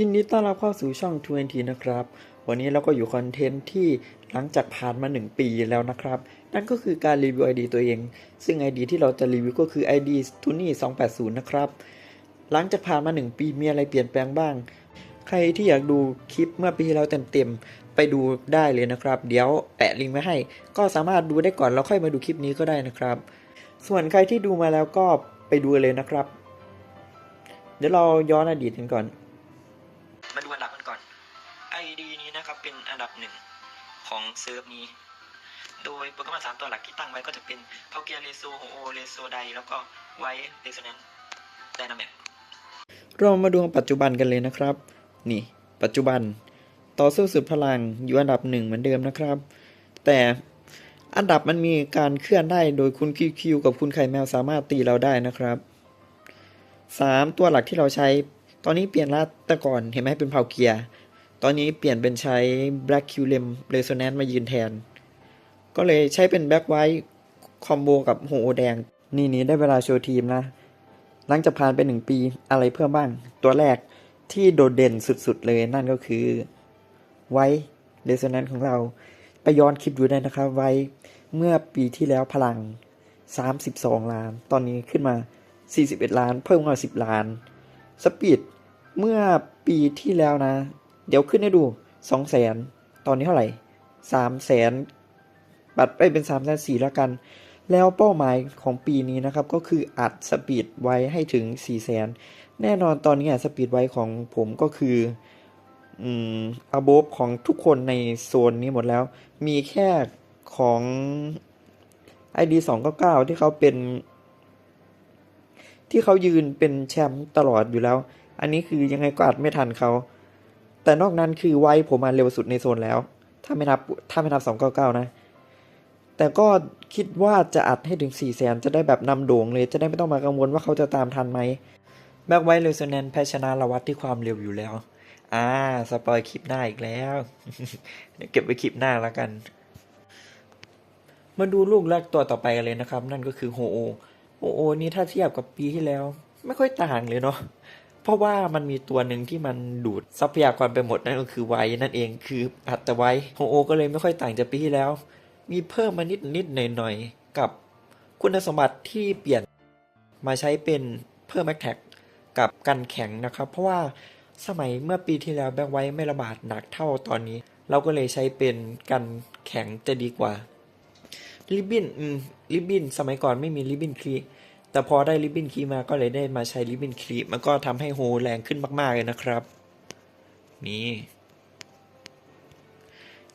ยินดีต้อนรับเข้าสู่ช่อง20นะครับ วันนี้เราก็อยู่คอนเทนต์ที่หลังจากผ่านมา 1 ปีแล้วนะครับ นั่นก็คือการรีวิว ID ตัวเอง ซึ่ง ID ที่เราจะรีวิวก็คือ ID t o n y 280 นะครับ หลังจากผ่านมา 1 ปีมีอะไรเปลี่ยนแปลงบ้าง ใครที่อยากดูคลิปเมื่อปีที่แล้วเต็มๆ ไปดูได้เลยนะครับ เดี๋ยวแปะลิงก์ไว้ให้ ก็สามารถดูได้ก่อนแล้วค่อยมาดูคลิปนี้ก็ได้นะครับ ส่วนใครที่ดูมาแล้วก็ไปดูเลยนะครับ เดี๋ยวเราย้อนอดีตกันก่อน เซิร์ฟนี้ โดยโปรแกรมสามตัวหลักที่ตั้งไว้ก็จะเป็นเพาเกียเรโซโฮโอเรโซไดแล้วก็ไวเรโซแนนไดนามิกเรามาดูปัจจุบันกันเลยนะครับ นี่ ปัจจุบัน ต่อสู้สุดพลังอยู่อันดับหนึ่งเหมือนเดิมนะครับ แต่อันดับมันมีการเคลื่อนได้โดยคุณคิวคิวกับคุณไข่แมวสามารถตีเราได้นะครับสามตัวหลักที่เราใช้ ตอนนี้เปลี่ยนละแต่ก่อนเห็นไหมเป็นเผาเกียร์ ตอนนี้เปลี่ยนเป็นใช้ Black Q l e m Resonance มายืนแทน ก็เลยใช้เป็น Black White คอมโบกับโฮโอแดง นี่นี่ได้เวลาโชว์ทีมนะ หลังจากผ่านไปหนึ่งปีอะไรเพิ่มบ้าง ตัวแรกที่โดดเด่นสุดๆเลยนั่นก็คือไวเรโซแนนซ์ของเรา ไปย้อนคลิปดูได้นะครับไว้เมื่อปีที่แล้วพลัง 32 ล้าน ตอนนี้ขึ้นมา 41 ล้าน เพิ่มมา 10 ล้าน สปีดเมื่อปีที่แล้วนะ เดี๋ยวขึ้นให้ดู2แสนตอนนี้เท่าไหร่3แสนบัตรไปเป็น3แสนสี่แล้วกัน แล้วเป้าหมายของปีนี้นะครับก็คืออัดสปีดไว้ให้ถึง4แสนแน่นอนตอนนี้สปีดไว้ของผมก็คืออืมอ b o v ของทุกคนในโซนนี้หมดแล้ว มีแค่ของ ID 299 ที่เขาเป็น ที่เขายืนเป็นแชมป์ตลอดอยู่แล้ว อันนี้คือยังไงก็อัดไม่ทันเขา แต่นอกนั้นคือไวผมมาเร็วสุดในโซนแล้ว ถ้าไม่นับถ้าไม่นับ299นะ แต่ก็คิดว่าจะอัดให้ถึง4แสนจะได้แบบนำโด่งเลยจะได้ไม่ต้องมากังวลว่าเขาจะตามทันไหมแบ็กไวเรโซแนนแพชนะละวัดที่ความเร็วอยู่แล้ว อ่า สปอยคลิปหน้าอีกแล้ว เดี๋ยวเก็บไว้คลิปหน้าแล้วกัน มาดูลูกแรกตัวต่อไปกันเลยนะครับ นั่นก็คือโฮโอโฮโอนี่ถ้าเทียบกับปีที่แล้ว ไม่ค่อยต่างเลยเนาะ เพราะว่ามันมีตัวหนึ่งที่มันดูดทรัพยากรไปหมดนั่นก็คือไว้นั่นเองคืออัตไว้โฮโอ ก็เลยไม่ค่อยต่างจากปีที่แล้ว มีเพิ่มมานิดนิดหน่อยหน่อยกับคุณสมบัติที่เปลี่ยนมาใช้เป็นเพิ่มแม็กแท็กกับกันแข็งนะครับ เพราะว่าสมัยเมื่อปีที่แล้วแบ็กไว้ไม่ระบาดหนักเท่าตอนนี้ เราก็เลยใช้เป็นกันแข็งจะดีกว่าริบบิ้นอืมริบบิ้นสมัยก่อนไม่มีริบบิ้นคลี แต่พอได้ริบบิ้นคลีมาก็เลยได้มาใช้ริบบิ้นคลีมันก็ทำให้โฮแรงขึ้นมาก ๆ เลยนะครับ นี่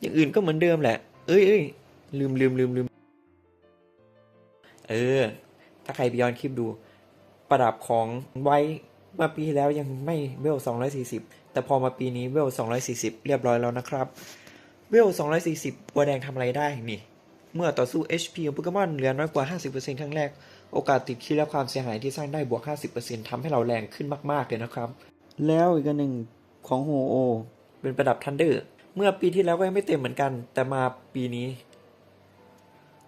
อย่างอื่นก็เหมือนเดิมแหละ เอ้ยเอ้ยลืมลืมลืมลืมเออ ถ้าใครไปย้อนคลิปดู ประดับของไว้เมื่อปีแล้วยังไม่เวล 240 แต่พอมาปีนี้เวล 240 เรียบร้อยแล้วนะครับ เวล 240 บัวแดงทำอะไรได้นี่ เมื่อต่อสู้ HP ของโปเกมอนเหลือน้อยกว่า 50%ครั้งแรก โอกาสติดคีย์และความเสียหายที่สร้างได้บวก 50%ทำให้เราแรงขึ้นมากๆเลยนะครับ แล้วอีกอันหนึ่งของโฮโอ เป็นประดับทันเดอร์ เมื่อปีที่แล้วก็ยังไม่เต็มเหมือนกัน แต่มาปีนี้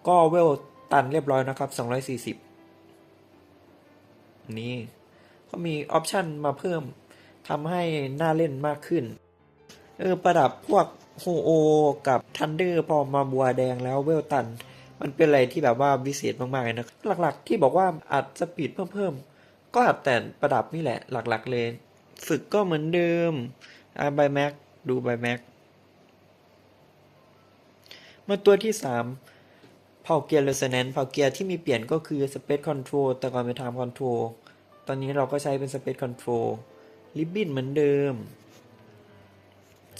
ก็เวลตันเรียบร้อยนะครับ 240 นี่ ก็มีออปชันมาเพิ่มทำให้น่าเล่นมากขึ้น เออ ประดับพวกโฮโอ กับทันเดอร์พอมาบัวแดงแล้วเวลตัน มันเป็นอะไรที่แบบว่าวิเศษมากๆเลยนะหลักๆ ที่บอกว่าอัดสปีดเพิ่มๆก็อัดแต่ประดับนี่แหละหลักๆเลย ฝึกก็เหมือนเดิมอ่าไบแม็กดูไบแม็กมาตัวที่สามเผาเกียร์เรสแนนเผาเกียร์ที่มีเปลี่ยนก็คือ Space Control แต่ก่อนเป็น Time Control ตอนนี้เราก็ใช้เป็น Space Control ริบบิ้นเหมือนเดิม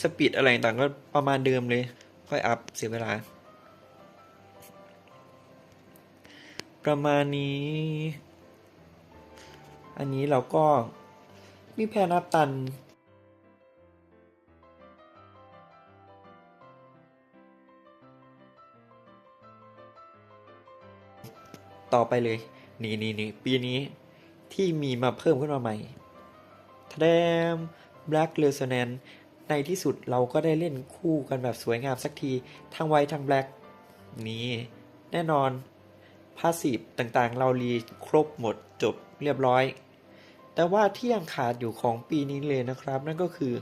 สปีดอะไรต่างก็ประมาณเดิมเลย ค่อยอัพเสียเวลา ประมาณนี้ อันนี้เราก็มีแพนอัพตันต่อไปเลย นี่นี่นี่ปีนี้ที่มีมาเพิ่มขึ้นมาใหม่ทะเดม Black Resonance ในที่สุดเราก็ได้เล่นคู่กันแบบสวยงามสักที ทั้งไวทั้งแบล็กนี่ แน่นอน พาสซีฟต่างๆ เรารีครบหมดจบเรียบร้อย แต่ว่าที่ยังขาดอยู่ของปีนี้เลยนะครับ นั่นก็คือ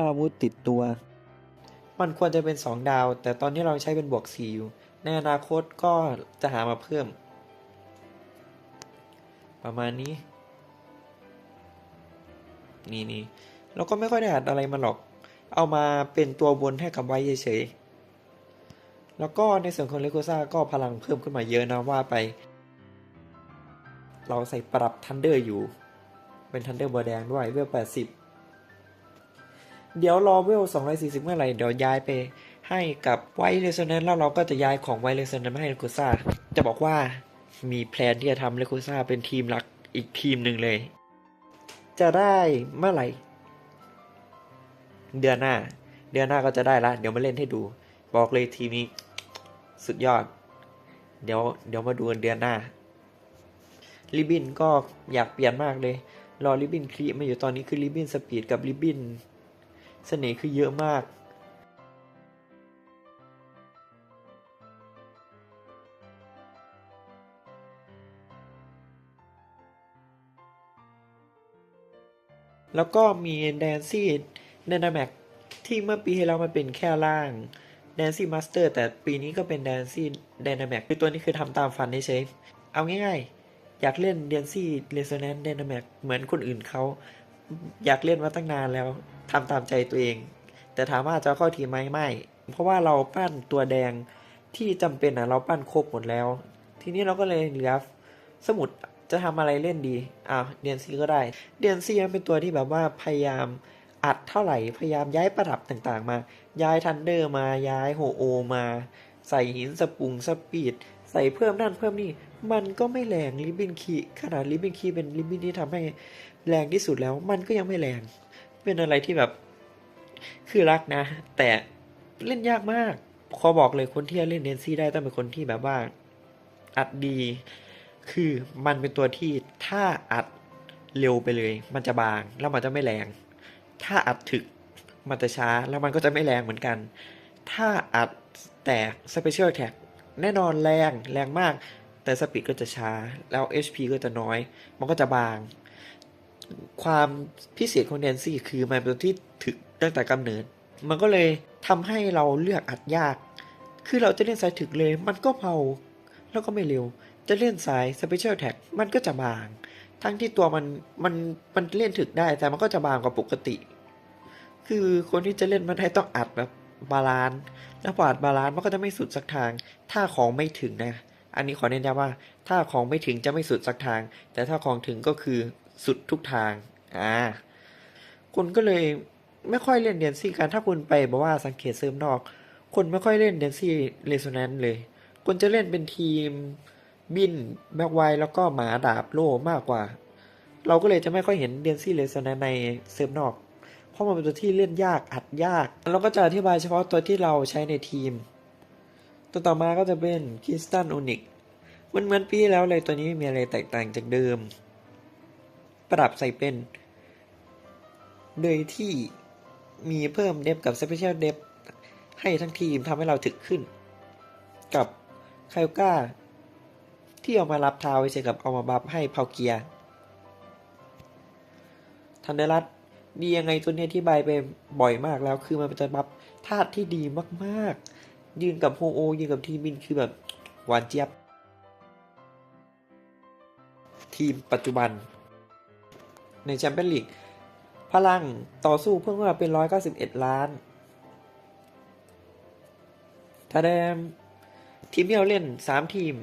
อาวุธติดตัว มันควรจะเป็น 2 ดาว แต่ตอนนี้เราใช้เป็นบวก4อยู่ ในอนาคตก็จะหามาเพิ่ม ประมาณนี้ นี่นี่เราก็ไม่ค่อยได้อัดอะไรมาหรอก เอามาเป็นตัวบนให้กับไว้เฉยๆ แล้วก็ในส่วนของเลโกซ่าก็พลังเพิ่มขึ้นมาเยอะนะว่าไป เราใส่ปรับทันเดอร์อยู่ เป็นทันเดอร์บอแดงด้วยเวล80เดี๋ยวรอเวล240เมื่อไหร่เดี๋ยวย้ายไปให้กับไวเลสเนนแล้วเราก็จะย้ายของไวเลสเนนมาให้เลโกซ่าจะบอกว่ามีแพลนที่จะทำเลโกซ่าเป็นทีมหลักอีกทีมหนึ่งเลย จะได้เมื่อไหร่ เดือนหน้า เดือนหน้าก็จะได้ละ เดี๋ยวมาเล่นให้ดู บอกเลยทีมนี้ สุดยอด เดี๋ยวเดี๋ยวมาดูกันเดือนหน้าริบบินก็อยากเปลี่ยนมากเลย รอริบบินคลีมาอยู่ตอนนี้คือริบบินสปีดกับริบบินเสน่ห์คือเยอะมากแล้วก็มีแดนซี่เดนาแม็กที่เมื่อปีที่แล้วมันเป็นแค่ล่าง แดนซี่มาสเตอร์แต่ปีนี้ก็เป็นแดนซี่เดนาแมกคือตัวนี้คือทำตามฝันเฉยเอาง่ายๆ อยากเล่นแดนซี่เรโซแนนเดนาแมกเหมือนคนอื่นเขา อยากเล่นมาตั้งนานแล้วทำตามใจตัวเอง แต่ถามว่าจะเข้าทีมไหมไม่ เพราะว่าเราปั้นตัวแดงที่จำเป็นอะเราปั้นครบหมดแล้ว ทีนี้เราก็เลยเหลือสมุดจะทำอะไรเล่นดีอ่าเดียนซีก็ได้ เดียนซีมันเป็นตัวที่แบบว่าพยายาม อัดเท่าไหร่พยายามย้ายประดับต่างๆ มา ย้ายทันเดอร์มาย้ายโฮโอมา ใส่หินสปรุงสปีด ใส่เพิ่มนั่นเพิ่มนี่ มันก็ไม่แรงลิบบินคีขนาดลิบบินคีเป็นลิบบินที่ทำให้แรงที่สุดแล้วมันก็ยังไม่แรง เป็นอะไรที่แบบคือรักนะ แต่เล่นยากมากขอบอกเลยคนที่เล่นเดนซี่ได้ต้องเป็นคนที่แบบว่า อัดดี คือมันเป็นตัวที่ถ้าอัดเร็วไปเลย มันจะบางแล้วมันจะไม่แรง ถ้าอัดถึกมันจะช้าแล้วมันก็จะไม่แรงเหมือนกัน ถ้าอัดแต่สเปเชียลแท็กแน่นอนแรงแรงมาก แต่สปีดก็จะช้า แล้ว HP ก็จะน้อย มันก็จะบาง ความพิเศษของแดนซี่คือมันเป็นตัวที่ถึกตั้งแต่กำเนิด มันก็เลยทำให้เราเลือกอัดยาก คือเราจะเล่นสายถึกเลย มันก็เบาแล้วก็ไม่เร็ว จะเล่นสายสเปเชียลแท็กมันก็จะบาง ทั้งที่ตัวมันมันมันเล่นถึกได้แต่มันก็จะบางกว่าปกติ คือคนที่จะเล่นมันได้ต้องอัดแบบบาลานซ์แล้วพออัดบาลานซ์มันก็จะไม่สุดสักทาง ถ้าของไม่ถึงนะ อันนี้ขอเน้นย้ำว่า ถ้าของไม่ถึงจะไม่สุดสักทาง แต่ถ้าของถึงก็คือสุดทุกทางอ่าคุณก็เลยไม่ค่อยเล่นเดนซี่กันถ้าคุณไปบอกว่าสังเกตเซิร์ฟนอก คนไม่ค่อยเล่นเดนซี่เรโซแนนซ์เลยคุณจะเล่นเป็นทีม บินแบ็กไวแล้วก็หมาดาบโล่มากกว่า เราก็เลยจะไม่ค่อยเห็นเดนซี่เรโซแนในเซิร์ฟนอก เพราะมันเป็นตัวที่เล่นยากอัดยากเราก็จะอธิบายเฉพาะตัวที่เราใช้ในทีม ตัวต่อมาก็จะเป็นคริสตันโอนิกมันเหมือนปีแล้วเลยตัวนี้ไม่มีอะไรแตกต่างจากเดิม ประดับใส่เป็นโดยที่มีเพิ่มเดฟกับสเปเชียลเดฟให้ทั้งทีมทำให้เราถึกขึ้น กับไคลก้า ที่เอามารับเท้าไว้เฉยกับเอามาบัฟให้เผาเกียร์ทันเดรัตดียังไงตัวเนี้ยที่บายไปบ่อยมากแล้วคือมันเป็นตัวบัฟธาตุที่ดีมากๆ ยืนกับโฮโอ ยืนกับทีมินคือแบบหวานเจี๊ยบ ทีมปัจจุบัน ในแชมเปี้ยนลีกพลังต่อสู้เพิ่มขึ้นมาเป็น 191 ล้านถ้าแดมทีมที่เราเล่น 3 ทีม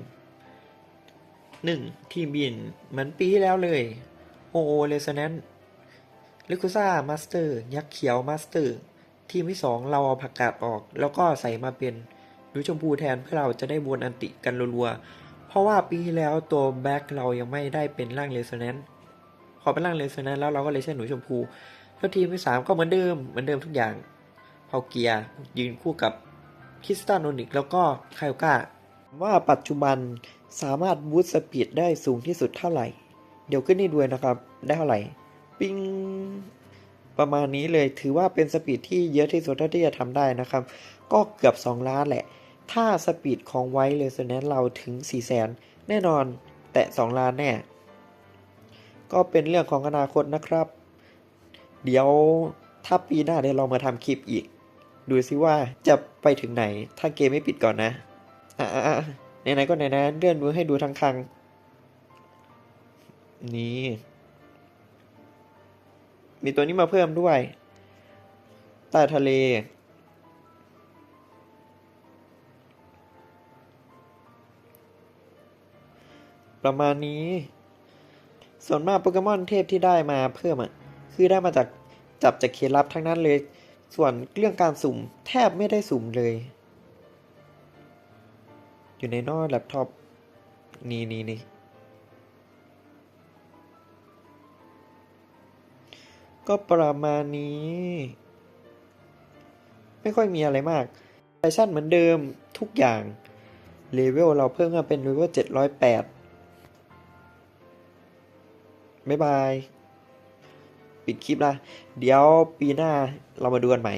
1. ทีมบิน เหมือนปีที่แล้วเลยโอโอเลสแนนลิคุซ่ามาสเตอร์ ยักษ์เขียวมาสเตอร์ ทีมที่2เราเอาผักกาดออก แล้วก็ใส่มาเป็นดูชมพูแทนเพื่อเราจะได้วนอันติกันรัวๆ เพราะว่าปีที่แล้วตัวแบ็คเรายังไม่ได้เป็นร่างเลสแนนพอเป็นร่างเลสแนนแล้วเราก็เลยใช้หนูชมพูแล้วทีมที่3ก็เหมือนเดิมเหมือนเดิมทุกอย่างเผาเกียร์ยืนคู่กับคริสตันโนนิกแล้วก็ไคลก้าว่าปัจจุบัน สามารถบูสต์สปีดได้สูงที่สุดเท่าไหร่ เดี๋ยวขึ้นนี่ด้วยนะครับ ได้เท่าไหร่ ปิ้ง ประมาณนี้เลยถือว่าเป็นสปีดที่เยอะที่สุดเท่าที่จะทำได้นะครับ ก็เกือบ 2 ล้านแหละ ถ้าสปีดของไวเลสแนนเราถึง 4 0 0 0 0 0แน่นอนแตะ2ล้านแน่ ก็เป็นเรื่องของอนาคตนะครับ เดี๋ยวถ้าปีหน้าเดี๋ยวเรามาทำคลิปอีก ดูซิว่าจะไปถึงไหน ถ้าเกมไม่ปิดก่อนนะ อะอะอะ ไหนๆก็ไหนนะเลื่อนดูให้ดูทางคัง นี่ มีตัวนี้มาเพิ่มด้วย ใต้ทะเล ประมาณนี้ ส่วนมากโปเกมอนเทพที่ได้มาเพิ่มอะ คือได้มาจากจับจากเคล็ดลับทั้งนั้นเลย ส่วนเรื่องการสุ่มแทบไม่ได้สุ่มเลย อยู่ในนอแล็ปท็อปนี่นี่นี่ก็ประมาณนี้ ไม่ค่อยมีอะไรมากแฟชั่นเหมือนเดิมทุกอย่างเลเวลเราเพิ่มมาเป็นเลเวล708บ๊ายบาย ปิดคลิปละเดี๋ยวปีหน้าเรามาดูกันใหม่